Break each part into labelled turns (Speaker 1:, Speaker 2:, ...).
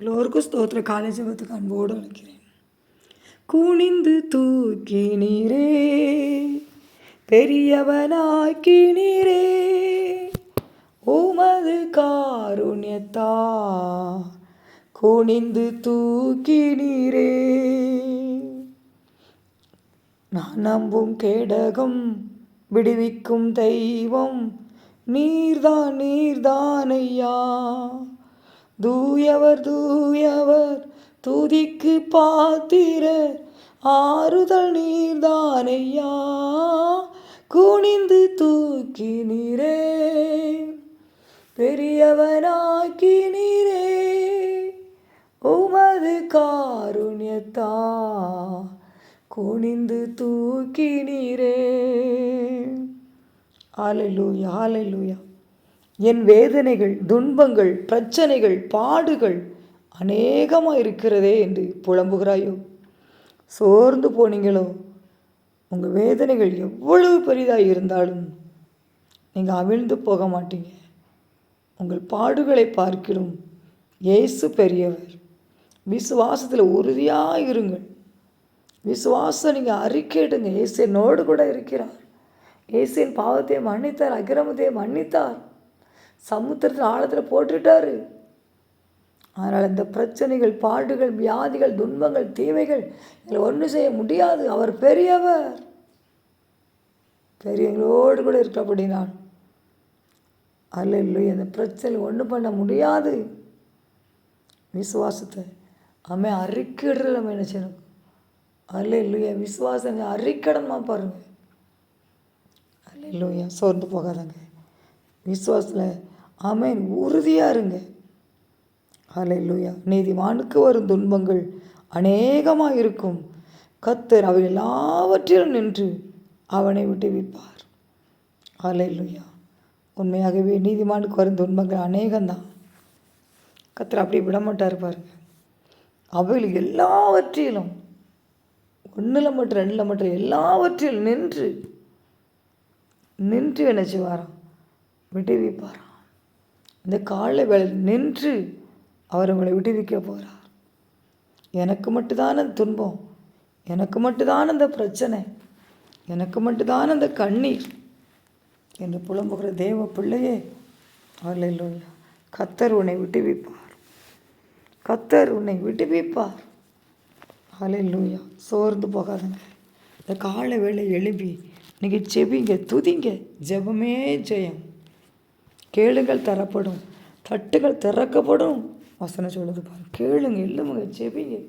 Speaker 1: எல்லோருக்கும் ஸ்தோத்திர காலை ஜபத்துக்கு அன்போடு அழைக்கிறேன் குனிந்து தூக்கினீரே பெரியவனாக்கினீரே உமது காருண்யத்தா குனிந்து தூக்கினீரே. நான் நம்பும் கேடகம் விடுவிக்கும் தெய்வம் நீர்தான் நீர்தான் ஐயா தூயவர் தூயவர் துதிக்கு பாத்திர ஆறுதல் நீர்தானையா? குனிந்து தூக்கி நீரே பெரியவனாக்கி நீரே உமது காருண்யத்தா? குனிந்து தூக்கி நீரே ஆலைலூயா ஆலைலூயா என் வேதனைகள் துன்பங்கள் பிரச்சனைகள் பாடுகள் அநேகமாக இருக்கிறதே என்று புலம்புகிறாயோ? சோர்ந்து போனீங்களோ? உங்கள் வேதனைகள் எவ்வளவு பெரிதாக இருந்தாலும் நீங்கள் அவிழ்ந்து போக மாட்டீங்க. உங்கள் பாடுகளை பார்க்கிடும் இயேசு பெரியவர். விசுவாசத்தில் உறுதியாக இருங்கள். விசுவாசம் நீங்கள் அறிக்கையிடுங்க. இயேசு என்னோடு கூட இருக்கிறார். இயேசின் பாவத்தை மன்னித்தார் அக்கிரமத்தை மன்னித்தார். சமுத்திரத்தில் ஆழத்தில் போட்டுட்டாரு. அதனால் இந்த பிரச்சனைகள் பாடுகள் வியாதிகள் துன்பங்கள் தீமைகள் எங்களை ஒன்றும் செய்ய முடியாது. அவர் பெரியவர். பெரியவங்களோடு கூட இருக்க அப்படின்னான் அல்ல இல்லை அந்த பிரச்சனை ஒன்றும் பண்ண முடியாது. விசுவாசத்தை அவன் அறிக்கிடுறது நம்ம என்ன செய்யணும்? அல்ல இல்லையா விசுவாசம் அறிக்கடமா பாருங்கள் அல்ல இல்லையா சோர்ந்து போகாதாங்க. விசுவாசத்தில் ஆமேன். உறுதியாக இருங்க அல்ல இல்லையா நீதிமானுக்கு வரும் துன்பங்கள் அநேகமாக இருக்கும் கத்தர் அவை எல்லாவற்றிலும் நின்று அவனை விட்டுவிப்பார் அல்ல இல்லையா உண்மையாகவே நீதிமானுக்கு வரும் துன்பங்கள் அநேகம்தான். கத்தர் அப்படி விடமாட்டார் பாருங்க. அவைகள் எல்லாவற்றிலும் ஒன்றில் மட்டும் ரெண்டில் மட்டும் எல்லாவற்றிலும் நின்று நின்று என்ன செய்வாராம்? விடுவிப்பாராம். இந்த காலை வேலை நின்று அவர் உங்களை விடுவிக்க போகிறார் எனக்கு மட்டும்தான் அந்த துன்பம் எனக்கு மட்டும்தான் அந்த பிரச்சனை எனக்கு மட்டும்தான் அந்த கண்ணீர் என்று புலம்புகிற தேவ பிள்ளையே அல்ல கத்தர் உன்னை விடுவிப்பார். கத்தர் உன்னை விடுவிப்பார். அலையிலூயா சோர்ந்து போகாதுங்க. இந்த காலை வேலை எழுப்பி நீங்கள் செவிங்க துதிங்க ஜெபமே ஜெயம். கேளுங்கள் தரப்படும். தட்டுகள் திறக்கப்படும். வசனம் சொல்லுது பாரு. கேளுங்க எழுமுங்க செபிங்க.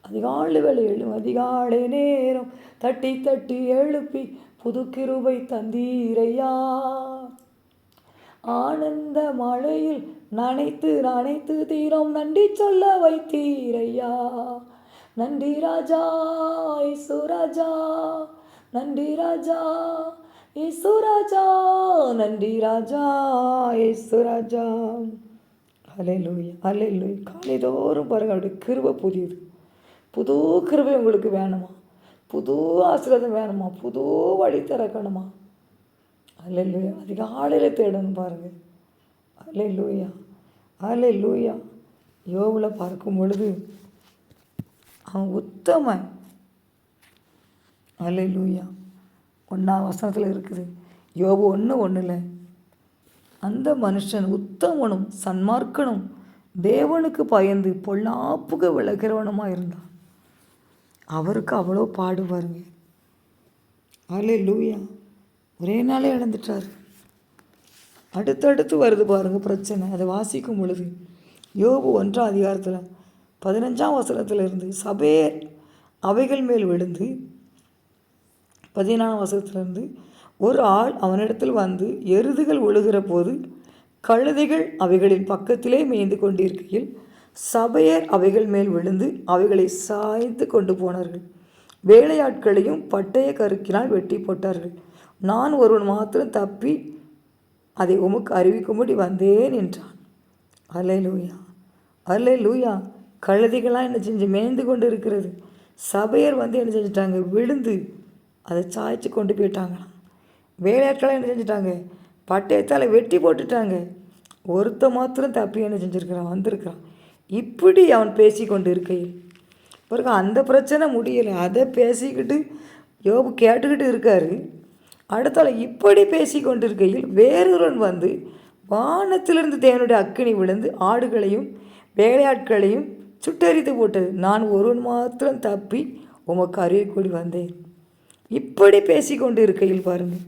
Speaker 1: அதிகாலை வேலை எழும். அதிகாலை நேரம் தட்டி தட்டி எழுப்பி புது கிருபை தந்தீரையா? ஆனந்த மழையில் நனைத்து நனைத்து தீரம் நன்றி சொல்ல வைத்தீரையா? நன்றி ராஜா இசு ராஜா. நன்றி ராஜா ஏசு ராஜா நன்றி ராஜா ஏசு ராஜா. அலையிலூயா அலையிலூய் காலைதோறும் பாருங்க அவருடைய கிருவை புதியது. புது கிருவை உங்களுக்கு வேணுமா? புது ஆசீர்வாதம் வேணுமா? புது வழி திறக்கணுமா? அல்லையா அதிகாலையில் தேடணும் பாருங்கள் அல்ல லூயா லூயா யோவில் பார்க்கும் பொழுது அவன் உத்தமன். அல்ல லூயா ஒன்றாம் வசனத்தில் இருக்குது. யோபு ஒன்று இல்லை அந்த மனுஷன் உத்தமனும் சன்மார்க்கனும் தேவனுக்கு பயந்து பொல்லாப்புக விளக்கிறவனுமாக இருந்தான். அவருக்கு அவ்வளோ பாடுவாருங்க அல்ல லூயா ஒரே நாளே இழந்துட்டார். அடுத்தடுத்து வருது பாருங்கள் பிரச்சனை. அதை வாசிக்கும் பொழுது யோபு ஒன்றாம் அதிகாரத்தில் பதினஞ்சாம் வசனத்தில் இருந்து சபேர் அவைகள் மேல் விழுந்து பதினாலாம் வசனத்திலிருந்து ஒரு ஆள் அவனிடத்தில் வந்து எருதுகள் ஒழுகிற போது கழுதைகள் அவைகளின் பக்கத்திலே மேய்ந்து கொண்டிருக்கையில் சபையர் அவைகள் மேல் விழுந்து அவைகளை சாய்த்து கொண்டு போனார்கள். வேலையாட்களையும் பட்டய கருக்கினால் வெட்டி போட்டார்கள். நான் ஒருவன் மாத்திரம் தப்பி அதை உமக்கு அறிவிக்கும்படி வந்தேன் என்றான். அலை லூயா அலை லூயா கழுதிகளாக என்ன செஞ்சு மேய்ந்து கொண்டு இருக்கிறது? சபையர் வந்து என்ன செஞ்சிட்டாங்க? விழுந்து அதை சாய்ச்சி கொண்டு போயிட்டாங்களாம். வேலையாட்களாக என்ன செஞ்சிட்டாங்க? பட்டயத்தால் வெட்டி போட்டுட்டாங்க. ஒருத்த மாத்திரம் தப்பி என்ன செஞ்சுருக்கிறான் வந்திருக்கிறான். இப்படி அவன் பேசி கொண்டு இருக்கையில். பிறகு அந்த பிரச்சனை முடியலை. அதை பேசிக்கிட்டு யோபு கேட்டுக்கிட்டு இருக்காரு. அடுத்தால இப்படி பேசி கொண்டிருக்கையில் வேறொருவன் வந்து வானத்திலிருந்து தேவனுடைய அக்கினி விழுந்து ஆடுகளையும் வேலையாட்களையும் சுட்டெரித்து போட்டது நான் ஒருவன் மாத்திரம் தப்பி உமக்கு அறிவிக்கூடி வந்தேன். இப்படி பேசி கொண்டு இருக்கையில் பாருங்கள்.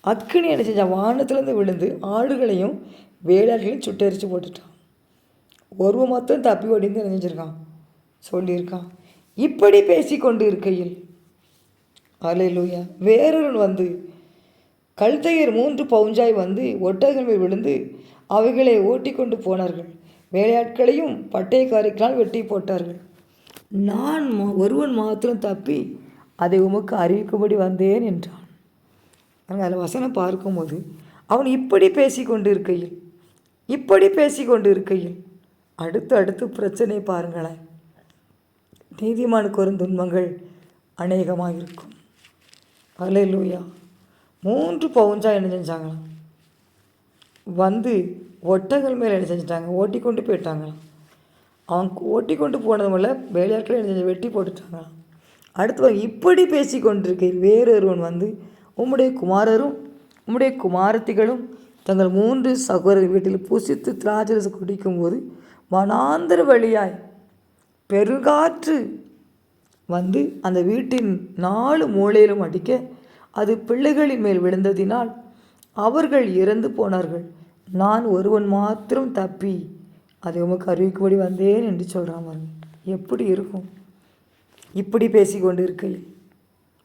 Speaker 1: அக்கினி என்ன செஞ்சான் வானத்துலேருந்து விழுந்து ஆடுகளையும் வேலையாட்களையும் சுட்டெரித்து போட்டுட்டான். ஒருவன் மாத்திரம் தப்பி ஓடிந்து என்ன சொல்லியிருக்கான். இப்படி பேசி கொண்டு இருக்கையில். அலையிலூயா வேறொருவன் வந்து கழுத்தையர் மூன்று பவுஞ்சாய் வந்து ஒட்டகங்கள் மேல் விழுந்து அவைகளை ஓட்டி கொண்டு போனார்கள். வேலையாட்களையும் பட்டயக்காரிக்களால் வெட்டி போட்டார்கள். நான் மா- ஒருவன் மாத்திரம் தப்பி அதை உமக்கு அறிவிக்கும்படி வந்தேன் என்றான். அங்கே அதில் வசனம் பார்க்கும்போது அவன் இப்படி பேசி கொண்டு இருக்கையில் இப்படி பேசி கொண்டு இருக்கையில் அடுத்து அடுத்து பிரச்சனை பாருங்களேன். நீதிமானுக்கு வரும் துன்பங்கள் அநேகமாக இருக்கும். அலையிலூயா மூன்று பவுஞ்சா என்ன செஞ்சாங்களாம்? வந்து ஒட்டங்கள் மேலே என்ன செஞ்சிட்டாங்க? ஓட்டி கொண்டு போயிட்டாங்களாம். அவங்க ஓட்டி கொண்டு போனது மேலே வேலையாட்களை என்ன செஞ்சு வெட்டி போட்டுட்டாங்களாம். அடுத்து இப்படி பேசி கொண்டிருக்கையில் வேறொருவன் வந்து உம்முடைய குமாரரும் உம்முடைய குமாரத்திகளும் தங்கள் மூன்று சகோதரர் வீட்டில் புசித்து திராட்சரசம் குடிக்கும்போது வனாந்தர வழியாய் பெருங்காற்று வந்து அந்த வீட்டின் நாலு மூலையிலும் அடிக்க அது பிள்ளைகளின் மேல் விழுந்ததினால் அவர்கள் இறந்து போனார்கள். நான் ஒருவன் மாத்திரம் தப்பி அதை உமக்கு அறிவிக்கும்படி வந்தேன் என்று சொல்கிறான் எப்படி இருக்கும்? இப்படி பேசி கொண்டு இருக்கையில்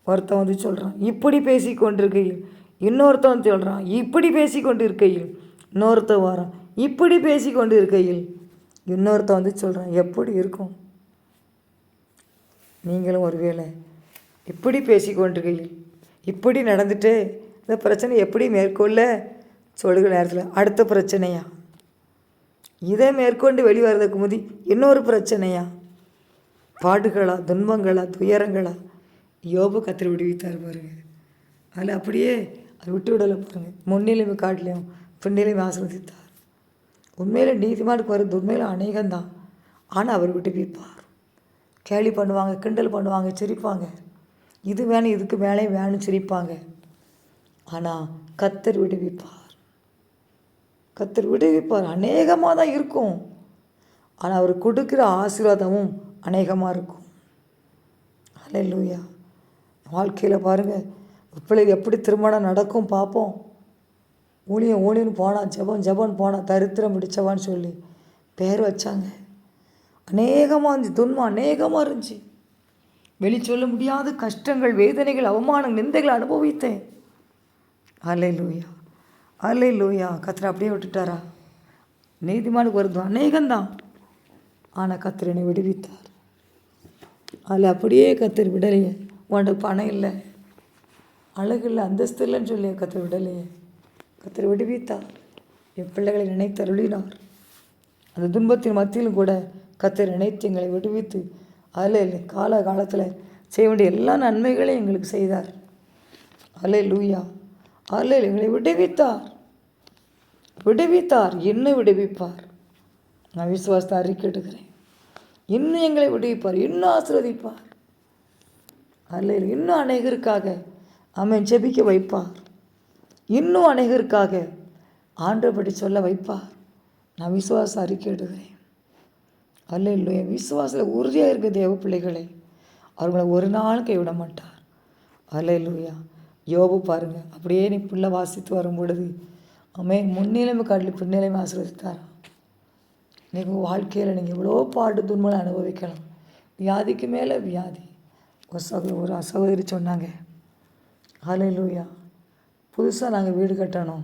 Speaker 1: ஒருத்தன் வந்து சொல்கிறான் இப்படி பேசி கொண்டிருக்கையில் இன்னொருத்தன் சொல்கிறான் இப்படி பேசி கொண்டு இருக்கையில் இன்னொருத்தன் வரான் இப்படி பேசி கொண்டு இருக்கையில் இன்னொருத்தன் வந்து சொல்கிறான் எப்படி இருக்கும்? நீங்களும் ஒருவேளை இப்படி பேசி கொண்டிருக்கையில் இப்படி நடந்துட்டு இந்த பிரச்சனை எப்படி மேற்கொள்ள? சொல்கிற நேரத்தில் அடுத்த பிரச்சனையா? இதை மேற்கொண்டு வெளிவரதுக்கு முதி இன்னொரு பிரச்சனையா? பாடுகளா துன்பங்களா துயரங்களா? யோபு கத்திரி விடுவித்தார் பாருங்க. அதில் அப்படியே அது விட்டு விடலை பாருங்க. முன்னிலைமை காட்டிலையும் பின்னிலைமை ஆசிர்வதித்தார். உண்மையில் நீதிமானுக்கு வர உண்மையில் அநேகம்தான். ஆனால் அவர் விடுவிப்பார். கேலி பண்ணுவாங்க கிண்டல் பண்ணுவாங்க சிரிப்பாங்க. இது வேணும் இதுக்கு மேலே வேணும் சிரிப்பாங்க. ஆனால் கத்தர் விடுவிப்பார். கத்தர் விடுவிப்பார். அநேகமாக தான் இருக்கும். ஆனால் அவர் கொடுக்குற ஆசீர்வாதமும் அநேகமாக இருக்கும். அல்லேலூயா வாழ்க்கையில் பாருங்கள் பிள்ளைங்க எப்படி திருமணம் நடக்கும் பார்ப்போம் ஊழியம் ஊழியன்னு போனான் ஜெபம் ஜெபம் போனான் தரித்திரம் பிடிச்சவான்னு சொல்லி பேர் வச்சாங்க. அநேகமாக இருந்துச்சு துன்பம் அநேகமாக இருந்துச்சு. வெளி சொல்ல முடியாத கஷ்டங்கள் வேதனைகள் அவமானம் நிந்தைகள் அனுபவித்தேன். அலை லூயா அலை லூயா கத்திர அப்படியே விட்டுட்டாரா? நீதிமானுக்கு வருது அநேகம்தான். ஆனால் கத்திரனை விடுவித்தார். அதில் அப்படியே கத்தர் விடலையே. உன்கிட்ட பணம் இல்லை. அழகு இல்லை அந்தஸ்து இல்லைன்னு சொல்லி கத்தர் விடலையே. கத்தர் விடுவித்தார் என் பிள்ளைகளை நினைத்தருளினார் அந்த துன்பத்தின் மத்தியிலும் கூட கத்தர் நினைத்து எங்களை விடுவித்து அதில் இல்லை கால காலத்தில் செய்ய வேண்டிய எல்லா நன்மைகளையும் எங்களுக்கு செய்தார். அலே லூயா அலே எங்களை விடுவித்தார். விடுவித்தார். என்ன விடுவிப்பார். நான் விசுவாசத்தை அறிக்கையிடுகிறேன் இன்னும் எங்களை விடுவிப்பார் இன்னும் ஆசீர்வதிப்பார். அல்ல இன்னும் அநேகருக்காக அவன் ஜெபிக்க வைப்பார். இன்னும் அநேகருக்காக ஆண்டபடி சொல்ல வைப்பார். நான் விசுவாசம் அறிக்கையிடுகிறேன். அல்ல இல்லை என் விசுவாசத்தில் உறுதியாக இருக்க தேவ பிள்ளைகளை அவர்களை ஒரு நாள் கைவிட மாட்டார் அல்ல இல்லையா யோபு பாருங்க அப்படியே நீ பிள்ளை வாசித்து வரும் பொழுது அவன் முன்னிலைமை காட்டில் பின்னிலைமை ஆசீர்வதித்தாராம் நீங்கள் வாழ்க்கையில் நீங்கள் எவ்வளோ பாட்டு துன்பங்களை அனுபவிக்கலாம். வியாதிக்கு மேலே வியாதி. ஒரு சகோ ஒரு சகோதரி சொன்னாங்க. ஹalleluya. புதுசாக நாங்கள் வீடு கட்டணும்.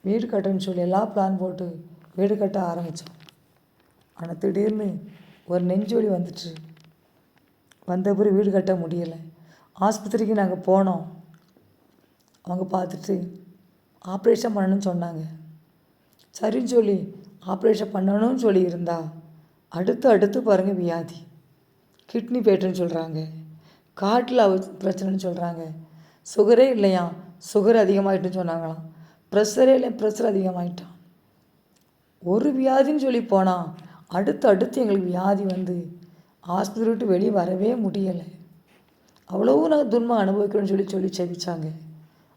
Speaker 1: வீடு கட்டணும்னு சொல்லி எல்லா பிளான் போட்டு வீடு கட்ட ஆரம்பித்தோம் ஆனால் திடீர்னு ஒரு நெஞ்சு வந்துட்டு வந்த பிறகு வீடு கட்ட முடியலை. ஆஸ்பத்திரிக்கு நாங்கள் போனோம். அவங்க பார்த்துட்டு ஆப்ரேஷன் பண்ணணும்னு சொன்னாங்க. சரின்னு சொல்லி ஆப்ரேஷன் பண்ணணும்னு சொல்லியிருந்தா அடுத்து அடுத்து பாருங்கள் வியாதி. கிட்னி பேட்டுன்னு சொல்கிறாங்க காட்டில் பிரச்சனைன்னு சொல்கிறாங்க சுகரே இல்லையா? சுகர் அதிகமாகிட்டுன்னு சொன்னாங்களாம். ப்ரெஷரே இல்லை ப்ரெஷர் அதிகமாகிட்டான் ஒரு வியாதின்னு சொல்லி போனால் அடுத்து அடுத்து எங்களுக்கு வியாதி வந்து ஆஸ்பத்திரி விட்டு வெளியே வரவே முடியலை. அவ்வளவு நான் துன்பம் அனுபவிக்கணும்னு சொல்லி சொல்லி செபிச்சாங்க.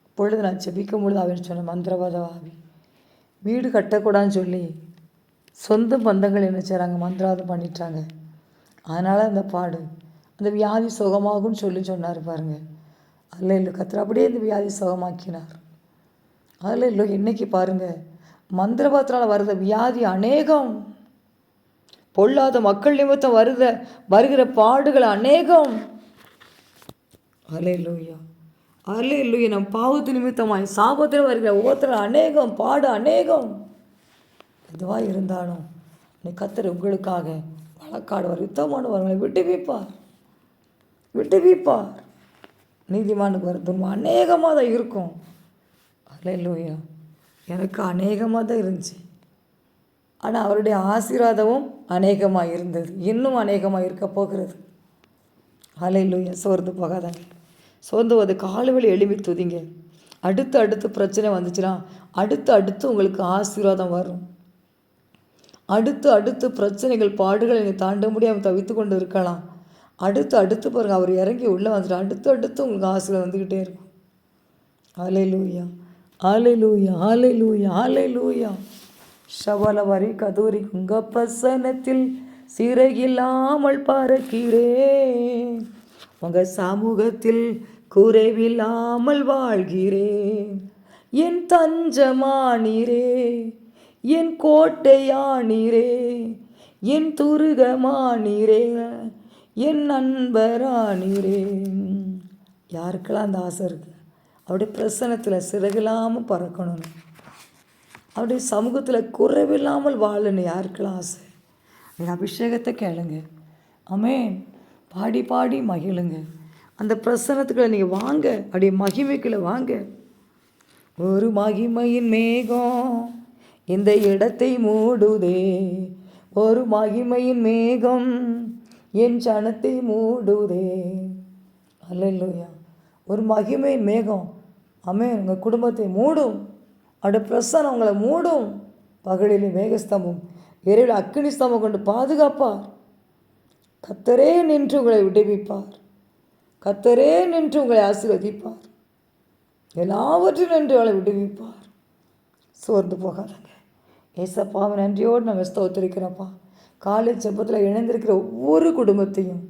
Speaker 1: அப்பொழுது நான் செபிக்கும் பொழுது அவன் சொன்ன மந்திரவாத ஆவி. வீடு கட்டக்கூடாதுன்னு சொல்லி சொந்த பந்தங்கள் என்ன செய்கிறாங்க மந்திரவாதம் பண்ணிட்டாங்க. அதனால் அந்த பாடு அந்த வியாதி சுகமாகும்னு சொல்லி சொன்னார் பாருங்க. அதில் இல்லை கத்திர அப்படியே இந்த வியாதி சுகமாக்கினார். அதில் இல்லை இன்னைக்கு பாருங்கள் மந்திரபாத்திரால் வருத வியாதி அநேகம். பொல்லாத மக்கள் நிமித்தம் வருத வருகிற பாடுகள் அநேகம். அலையிலூயா அலையிலூயா நம் பாவத்து நிமித்தமாய் சாபத்தில் வருகிற ஒவ்வொருத்தரும் அநேகம் பாடு அநேகம். எதுவாக இருந்தாலும் நீ கத்தர் உங்களுக்காக வழக்காடுவார். யுத்தமானவர்களை விட்டுவிப்பார் விட்டுவிப்பார் நீதிமானுக்கு வர துன்பம் அநேகமாக தான் இருக்கும். இல்லையா எனக்கு அநேகமாக தான் இருந்துச்சு. ஆனால் அவருடைய ஆசீர்வாதமும் அநேகமாக இருந்தது. இன்னும் அநேகமாக இருக்க போகிறது. அலையிலூயா சோர்ந்து போகாதாங்க. சோர்ந்து போது காலுவலி எழுப்பி துதிங்க. அடுத்து அடுத்து பிரச்சனை வந்துச்சுன்னா அடுத்து அடுத்து உங்களுக்கு ஆசீர்வாதம் வரும். அடுத்து அடுத்து பிரச்சனைகள் பாடுகள் என்னை தாண்ட முடியாமல் தவித்து கொண்டு இருக்கலாம். அடுத்து அடுத்து பாருங்கள் அவர் இறங்கி உள்ளே வந்துட்டு அடுத்து அடுத்து உங்களுக்கு ஆசைகள் வந்துக்கிட்டே இருக்கும். ஆலை லூயா ஆலை லூயா ஆலை லூயா ஆலை லூயா சவலவரி கதூரி உங்க பிரசனத்தில் சிறையில்லாமல் பறக்கிறேன் உங்கள் சமூகத்தில் குறைவில்லாமல் வாழ்கிறேன். என் தஞ்சமானீரே. என் கோட்டையானீரே என் துருகமானீரே என் நண்பரானீரே. யாருக்கெல்லாம் அந்த ஆசை இருக்குது அவருடைய பிரசனத்தில் சிறகில்லாமல் பறக்கணும்னு. அவருடைய சமூகத்தில் குறைவில்லாமல் வாழணும் யாருக்கெல்லாம் ஆசை? என் அபிஷேகத்தை கேளுங்க. அமேன் பாடி பாடி மகிழுங்க. அந்த பிரசனத்துக்குள்ளே நீங்கள் வாங்க. அப்படியே மகிமைக்குள்ள வாங்க. ஒரு மகிமையின் மேகம். இந்த இடத்தை மூடுதே. ஒரு மகிமையின் மேகம் என் சனத்தை மூடுதே. அல்லையா ஒரு மகிமையின் மேகம். அமே உங்கள் குடும்பத்தை மூடும். அவருடைய பிரசன் உங்களை மூடும். பகலிலே மேகஸ்தம்பம் இரவில் அக்கினி ஸ்தம்பம் கொண்டு பாதுகாப்பார். கத்தரே நின்று உங்களை விடுவிப்பார். கத்தரே நின்று உங்களை ஆசீர்வதிப்பார். எல்லாவற்றிலும் நின்று உங்களை விடுவிப்பார். சோர்ந்து போகாதங்க. ஏசப்பாவை நன்றியோடு நம்ம ஸ்தோத்திருக்கிறோப்பா காலை செப்பத்தில் இணைந்திருக்கிற ஒவ்வொரு குடும்பத்தையும்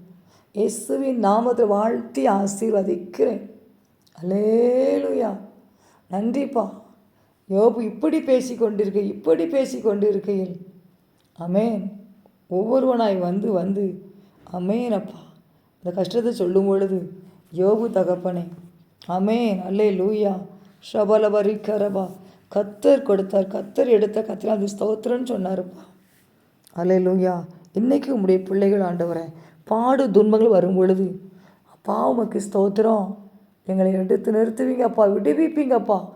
Speaker 1: இயேசுவின் நாமத்தில் வாழ்த்தி ஆசீர்வதிக்கிறேன். அலேலுயா நன்றிப்பா. யோபு இப்படி பேசி கொண்டிருக்க இப்படி பேசி கொண்டிருக்கையில் அமேன் ஒவ்வொருவனாய் வந்து வந்து அமேன் அப்பா. இந்த கஷ்டத்தை சொல்லும் பொழுது யோபு தகப்பனே அமேன் அல்லே லூயா ஷபலபரி கரபா கத்தர் கொடுத்தார் கத்தர் எடுத்த கத்திர அது ஸ்தோத்திரன்னு சொன்னாருப்பா. அல்லே லூயா இன்றைக்கி பிள்ளைகள் ஆண்டவரை பாடு துன்பங்கள் வரும் பொழுது அப்பா உமக்கு ஸ்தோத்திரம். எங்களை எடுத்து நிறுத்துவீங்கப்பா விடுவிப்பீங்கப்பா.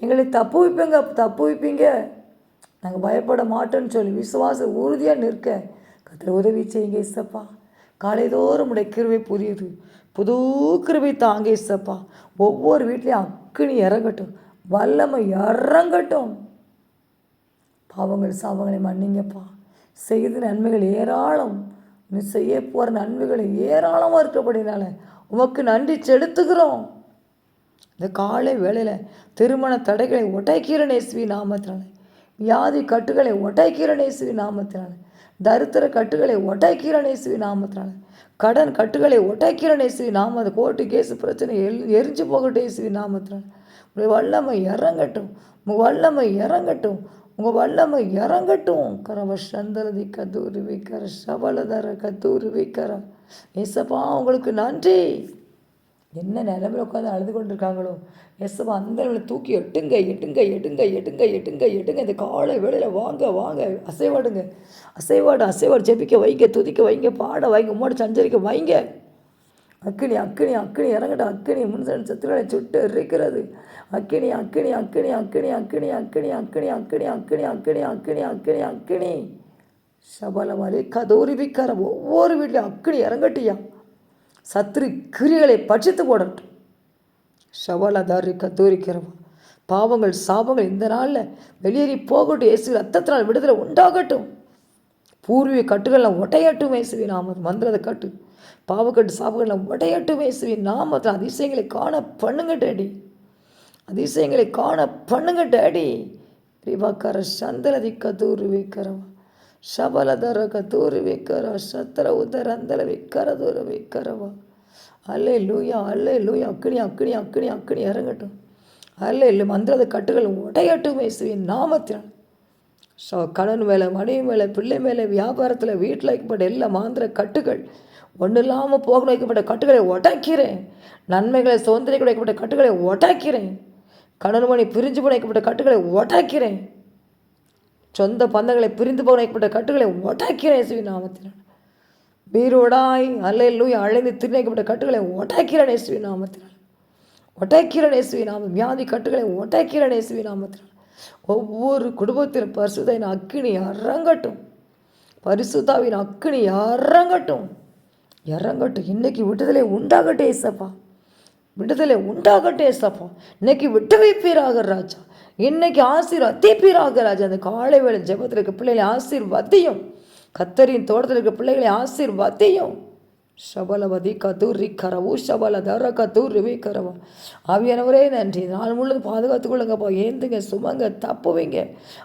Speaker 1: எங்களை தப்பு வைப்பீங்க தப்பு வைப்பீங்க. நாங்கள் பயப்பட மாட்டோன்னு சொல்லி விசுவாச உறுதியாக நிற்க. கத்திர உதவி செய்யுங்க இசப்பா. காலைதோறும் உடைய கிருவை புரியுது. புது கிருவை தாங்க இசப்பா. ஒவ்வொரு வீட்லேயும் அக்குனி இறங்கட்டும். வல்லமை இறங்கட்டும். பாவங்கள் சாபங்களை மன்னிங்கப்பா. செய்த நன்மைகள் ஏராளம். நீ செய்ய போகிற நன்மைகள் ஏராளமாக இருக்கிறபடினால உமக்கு நன்றி செலுத்துகிறோம். இந்த காலை வேளையில் திருமண தடைகளை ஒட்டைக்கிற நேசுவி நாமத்தினால. வியாதி கட்டுகளை ஒட்டைக்கிற நேசுவி நாமத்தினால. தரித்திர கட்டுகளை ஒட்டைக்கிற நேசுவி நாமத்தினால. கடன் கட்டுகளை ஒட்டைக்கிற நேசுவி நாம கோர்ட்டு கேஸு பிரச்சனை எல் எரிஞ்சு போகட்டேசுவி இயேசுவி நாமத்தினால. உங்கள் வல்லமை இறங்கட்டும். உங்கள் வல்லமை இறங்கட்டும். உங்கள் வல்லமை இறங்கட்டும். கரவ சந்தரதி கத்தூரி வைக்கிற சவளதர கத்தூரி வைக்கிற ஏசப்பா உங்களுக்கு நன்றி. என்ன நிலமையில உட்காந்து அழுது கொண்டிருக்காங்களோ? எஸ்ஸப்பா அந்த நிலையில் தூக்கி எட்டுங்க எட்டுங்க எட்டுங்க எட்டுங்க எட்டுங்க எட்டுங்க. இந்த காலை வேலையில் வாங்க வாங்க. அசைவாடுங்க. அசைவாடு அசைவாடு. ஜெபிக்க வைங்க துதிக்க வைங்க பாட வைங்க. உம்மோட சஞ்சரிக்க வைங்க. அக்கினி அக்கினி அக்கினி இறங்கட்டும் அக்கினி முன்சன் சத்துக்களை சுட்டு இருக்கிறது அக்கினி அக்கினி அக்கினி அக்கினி அக்கினி அக்கினி அக்கினி அக்கினி அக்கினி அக்கினி அக்கினி அக்கினி அக்கினி சபலமலை கதோரி விக்கார ஒவ்வொரு வீட்லையும் அக்கினி இறங்கட்டியா சத்துரு கிரிகளை பட்சித்து போடட்டும் சபலதாரி கத்தோரிக்கிறவா பாவங்கள் சாபங்கள் இந்த நாளில் வெளியேறி போகட்டும் இயேசு ரத்தத்தினால் விடுதலை உண்டாகட்டும் பூர்வீக கட்டுகள்லாம் ஒட்டையட்டும் இயேசுவி நாம மந்திரத்தை கட்டு பாவக்கட்டு சாவுகளை உடையட்டு இயேசுவின் நாமத்தில் அதிசயங்களை காண பண்ணுங்க டேடி அதிசயங்களை காண பண்ணுங்க டேடி ரிவாக்கர சந்திரதி கதூர் வைக்கிறவா சபலதர கதூர் வைக்கிற சத்திர உதரந்தர வைக்கிற தூர வைக்கிறவா அல்லே லூயா அல்லே லூயா அக்கினி அக்கினி அக்கினி அக்கினி இறங்கட்டும். அல்ல இல்லை மந்திரத கட்டுகள் உடையட்டு இயேசுவின் நாமத்தினால் ஸோ கடன் மேலே மனைவி மேலே பிள்ளை மேலே வியாபாரத்தில் வீட்டில் ஏற்பட்ட எல்லா மாந்திர கட்டுகள் ஒன்றும் இல்லாமல் போக வைக்கப்பட்ட கட்டுகளை ஒட்டாக்கிறேன். நன்மைகளை சுதந்திரிக்க வைக்கப்பட்ட கட்டுகளை ஒட்டாக்கிறேன். கடன் மணி பிரிஞ்சு போன வைக்கப்பட்ட கட்டுகளை ஒட்டாக்கிறேன். சொந்த பந்தங்களை பிரிந்து போக வைக்கப்பட்ட கட்டுகளை ஒட்டாக்கிறேன் இயேசுவின் நாமத்தினால் வீரோடாய் அல்லையிலும் அழைந்து திருநைக்கப்பட்ட கட்டுகளை ஒட்டாக்கிறேன் இயேசுவின் நாமத்தினால் ஒட்டாக்கிறேன் இயேசுவின் நாமம் வியாதி கட்டுகளை ஒட்டாக்கிறேன் இயேசுவின் நாமத்தினால் ஒவ்வொரு குடும்பத்திலும் பரிசுதையின் அக்கினி அறங்கட்டும் பரிசுத்தாவின் அக்கினி அறங்கட்டும் இறங்கட்டும். இன்றைக்கி விடுதலை உண்டாகட்டும் ஏசப்பா விடுதலை உண்டாகட்டும் ஏசப்பா இன்னைக்கு விட்டு வைப்பீராக ராஜா. இன்னைக்கு ஆசீர்வதிப்பீராக ராஜா. அந்த காலை வேலை ஜெபத்தில் இருக்க பிள்ளைகளை ஆசீர்வதியும் கத்தரின் தோட்டத்தில் இருக்க பிள்ளைகளை ஆசீர்வதியும் சபலவதி கதூரி கரவு சபல தர கதூரிவி கரவா. ஆவியானவரே நன்றி. நாள் முழுவதும் பாதுகாத்துக்கொள்ளுங்கப்பா ஏந்துங்க சுமங்க தப்புவீங்க.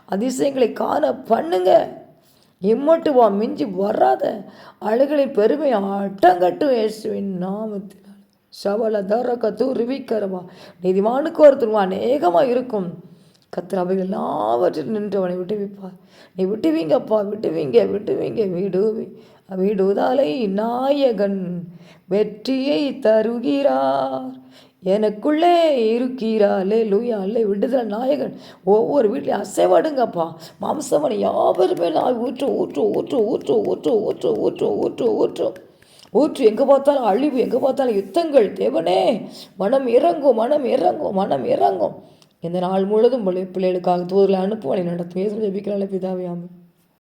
Speaker 1: அதிசயங்களை காண பண்ணுங்கள் இம்மட்டு வா மிஞ்சி வராத அழுகளை பெருமை அட்டங்கட்டும் இயேசுவின் நாமத்தில். சவல தர கதூரி கரவா நீதிமானுக்கு ஒருத்தருவா அநேகமாக இருக்கும். கத்திர அவைகள் எல்லாவற்றிலும் நின்றவனை விட்டுவிப்பார் நீ விட்டுவீங்கப்பா விட்டுவீங்க விட்டுவீங்க விடுவி விடுதலை நாயகன் வெற்றியை தருகிறார். எனக்குள்ளே இருக்கிறாளே. லூயா அல்லே விடுதலை நாயகன். ஒவ்வொரு வீட்லையும் அசைவாடுங்கப்பா. மாம்சமனை யாவருமே நான் ஊற்று ஊற்று ஊற்று ஊற்று ஊற்று ஊற்று ஊற்று ஊற்று ஊற்று. ஊற்று எங்கே பார்த்தாலும் அழிவு எங்கே பார்த்தாலும் யுத்தங்கள். தேவனே மனம் இறங்கும் மனம் இறங்கும் மனம் இறங்கும். இந்த நாள் முழுதும் பிள்ளைகளுக்காக தூரில் அனுப்புவனை நடத்தும். ஏசு ஜபிக்கிறாள் பிதாவே ஆமாம்